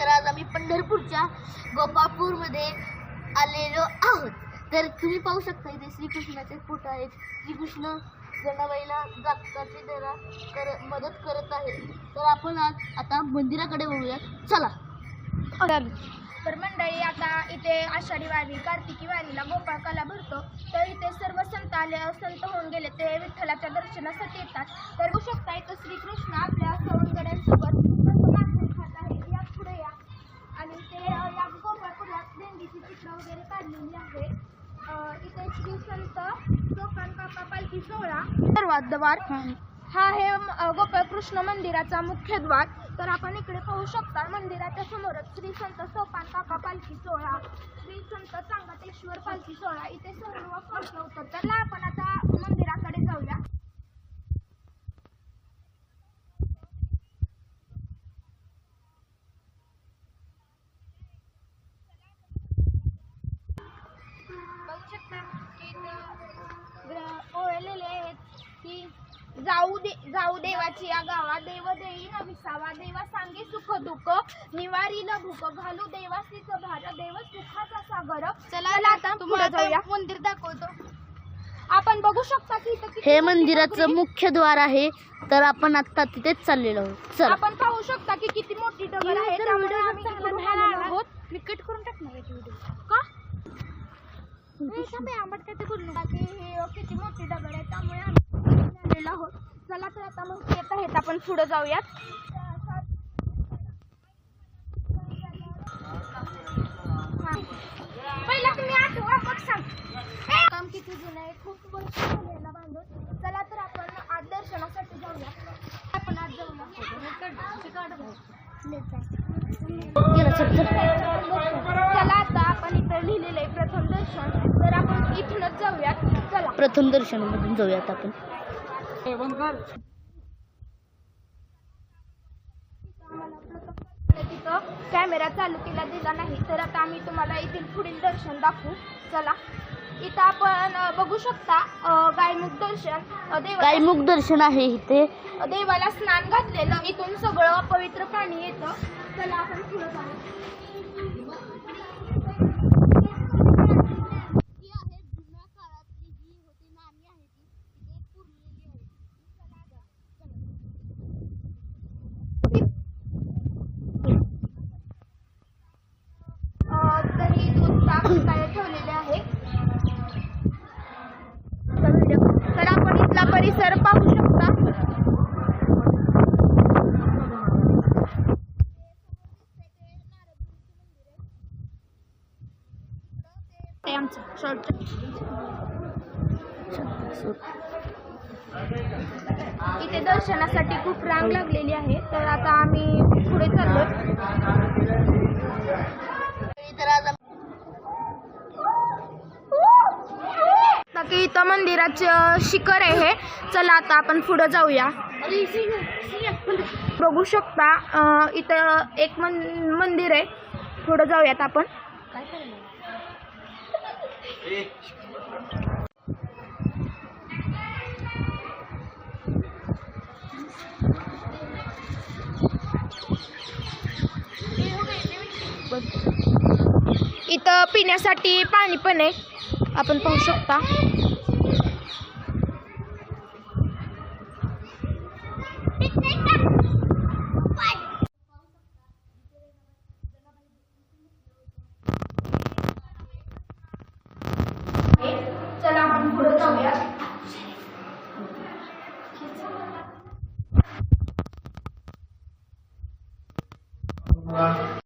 तर आज आम्ही पंढरपूरच्या गोपापूरमध्ये आलेलो आहोत. तर तुम्ही पाहू शकता इथे श्रीकृष्णाचे फोटो आहेत. श्रीकृष्ण जनाबाईला जागताची त्याला कर मदत करत आहे तर आपण आज आता मंदिराकडे वळूया चला. तर मंडळी आता इथे आषाढी वारी कार्तिकी वारीला गोपाळ कला भरतो. तर इथे सर्व संत आले संत होऊन गेले ते विठ्ठलाच्या दर्शनासाठी येतात. तर बघू शकता इथं श्रीकृष्ण आपल्या सवंगड्यांसोबत सर्वात द्वार हा. आहे गोपाळकृष्ण मंदिराचा मुख्य द्वार. तर आपण इकडे पाहू शकता मंदिराच्या समोरच श्री संत सोपान काका पालखी सोहळा श्री संत चांगतेश्वर पालखी सोहळा. इथे सर्व तर ला आपण आता मंदिराकडे जाऊया. बघू शकता की इथं ग्रह ओळलेले आहेत की जाऊ दे जाऊ देवाची या गावा देव देई न विसावा देवा सांगे सुख दुःख निवारी न भूक घालू देवासीच भार देव सुखाचा सागर. चला आता पुढे जाऊया. मंदिर दाखवतो. आपण बघू शकता की इथं किती हे मंदिराचं मुख्य द्वार आहे तर आपण आता तिथेच चाललेलो आहोत. चला. आपण पाहू शकता की किती मोठी डगर आहे त्यामुळे आम्ही करून टाकणार का? नाही, थांब हे आंबट काय ते हे किती मोठी दगड आहे त्यामुळे आम्ही झालेलो आहोत. चला तर आता मग येत आहेत आपण पुढे जाऊयात. हा. पहिला तुम्ही आठवा हो, मग सांग. काम किती जुनं आहे खूप वर्ष झाले याला बांधून. चला तर आपण आज दर्शनासाठी जाऊया. आपण आज जाऊया गेला चल चल चला आता आपण इथं लिहिलेलं आहे प्रथम दर्शन. तर आपण इथूनच जाऊयात. चला. प्रथम दर्शनामधून जाऊयात आपण. तिथं कॅमेरा चालू केला दिला नाही. तर आता आम्ही तुम्हाला येथील पुढील दर्शन दाखवू. चला. इथं आपण अ, बघू शकता अ, गायमुख दर्शन. अ, देवाला गायमुख दर्शन आहे इथे. देवाला स्नान घातलेलं. इथून सगळं पवित्र पाणी येतं. चला आपण पुढे जाऊ अ, दही दूध ताक काय ठेवलेले आहे तर आपण इथला परिसर पाहू शकता ते आमचं शॉर्ट इथे दर्शनासाठी खूप रांग लागलेली आहे तर आता आम्ही पुढे चाललो की इथं मंदिराचं शिखर आहे हे. चला आता आपण पुढे जाऊया. बघू शकता इथं एक मन मंदिर आहे. पुढे जाऊयात आपण. काय इथं पिण्यासाठी पाणी पण आहे आपण पाहू शकता Wow.